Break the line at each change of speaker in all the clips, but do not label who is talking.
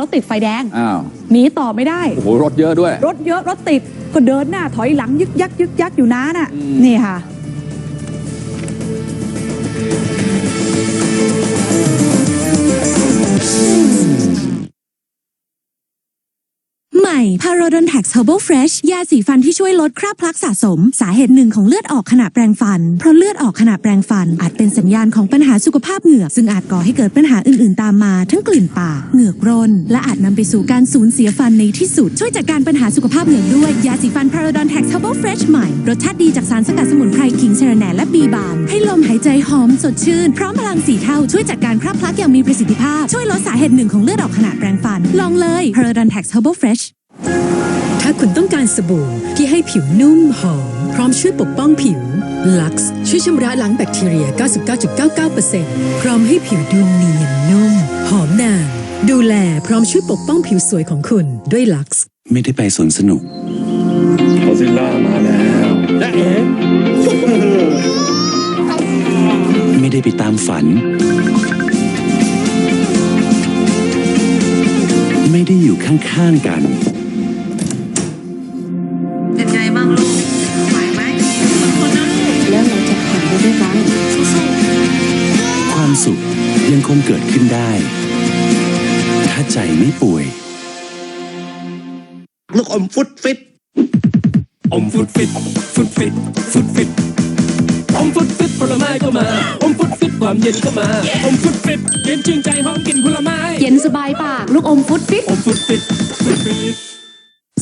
รถติดไฟแดง
อ้าว
หนีต่อไม่ได้
โอ้โหรถเยอะด้วย
รถเยอะรถติดก็เดินหน้าถอยหลังยึกยักยึกยักอยู่นานอะ
อืม
นี่ค่ะ
ใหม่ p a r o d o n t a x Herbal Fresh ยาสีฟันที่ช่วยลดคราบพลักสะสม สาเหตุหนึ่งของเลือดออกขณะแปรงฟัน เพราะเลือดออกขณะแปรงฟัน อาจเป็นสัญญาณของปัญหาสุขภาพเหงือก ซึ่งอาจก่อให้เกิดปัญหาอื่น ๆ ตามมา ทั้งกลิ่นปาก เหงือกร่น และอาจนำไปสู่การสูญเสียฟันในที่สุด ช่วยจัดการปัญหาสุขภาพเหงือกด้วย ยาสีฟัน p a r o d o n t a x Herbal Fresh ใหม่ รสชาติดีจากสารสกัดสมุนไพรคิงเชรแนและบีบามให้ลมหายใจหอมสดชื่นพร้อมพลังสีเท่าช่วยจัด การคราบพลักอย่างมีประสิทธิภาพ ช่วยลดสาเหตุหนึ่งของเลือดออกขณะแปรงฟัน ลองเลย p a r o d o n t a x Herbal Fresh
ถ้าคุณต้องการสบู่ที่ให้ผิวนุ่มหอม พร้อมช่วยปกป้องผิว Lux ช่วยชำระล้างแบคทีเรีย 99.99%พร้อมให้ผิวดูเนียนนุ่ม หอมนานดูแลพร้อมช่วยปกป้องผิวสวยของคุณด้วย Lux
ไม่ได้ไปสวนสนุก
กอซิลล่ามาแล้วและเอ๋
ไม่ได้ไปตามฝัน ไม่ได้อยู่ข้างๆกัน
เป็นไงบ้างลูกไหวไหม
แล้วเราจะผ่านไปด้วยกัน
ความสุขยังคงเกิดขึ้นได้ ถ้าใจไม่ป่วย
ลูกอมฟุตฟิต
อมฟุตฟิตฟุตฟิตฟุตฟิตอมฟุตฟิตผลไม้ก็มา เย็นก็มา อมฟุตฟิตเย็นชื่นใจหอมกลิ่นผลไม้
เย็นสบายปาก ลูกอมฟุตฟิต
อมฟุตฟิตฟุตฟิต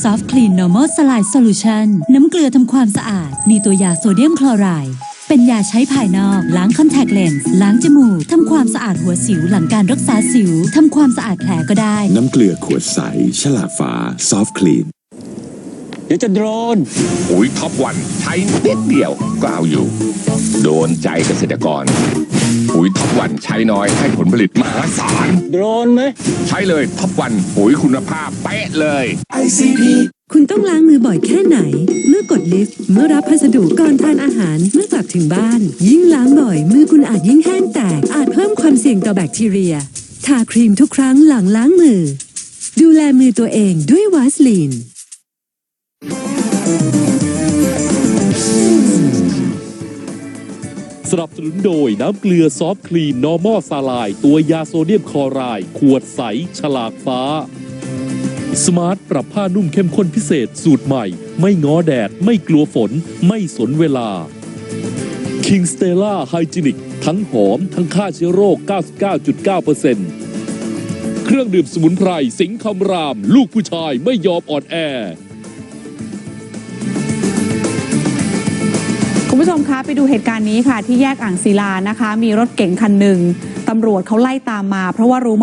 Soft Clean Normal Saline Solution น้ำเกลือทำความสะอาด มีตัวยาโซเดียมคลอไรด์เป็นยาใช้ภายนอก ล้างคอนแทคเลนส์ ล้างจมูก ทำความสะอาดหัวสิวหลังการรักษาสิว ทำความสะอาดแผลก็ได้
น้ำเกลือขวดใส ฉลากฟ้าซอฟต์คลีน
เดี๋ยวจะโดรน
ปุ๋ยท็อปวันใช้นิดเดียวก็เอาอยู่ โดนใจเกษตรกร ปุ๋ยท็อปวันใช้น้อยให้ผลผลิตมหาศาล
โดรนไหม
ใช้เลยท็อปวันปุ๋ยคุณภาพเป๊ะเลย
คุณต้องล้างมือบ่อยแค่ไหน เมื่อกดลิฟต์ เมื่อรับพัสดุก่อนทานอาหาร เมื่อกลับถึงบ้าน ยิ่งล้างบ่อย มือคุณอาจยิ่งแห้งแตก อาจเพิ่มความเสี่ยงต่อแบคทีเรีย ทาครีมทุกครั้งหลังล้างมือ ดูแลมือตัวเองด้วยวาสลีน
สนับสนุนโดยน้ำเกลือซอฟคลีนนอร์มอลซาลาย ตัวยาโซเดียมคลอไรด์ขวดใส ฉลากฟ้า สมาร์ทปรับผ้านุ่มเข้มข้นพิเศษสูตรใหม่ ไม่ง้อแดด ไม่กลัวฝน ไม่สนเวลา King Stella Hygienic ทั้งหอม ทั้งฆ่าเชื้อโรค 99.9%เครื่องดื่มสมุนไพรสิงคำราม ลูกผู้ชายไม่ยอมอ่อนแอ
ผู้ชมคะไปดูเหตุการณ์นี้ค่ะที่แยกอ่างศิลานะคะ มีรถเก๋งคันหนึ่งตำรวจเขาไล่ตามมาเพราะว่ารู้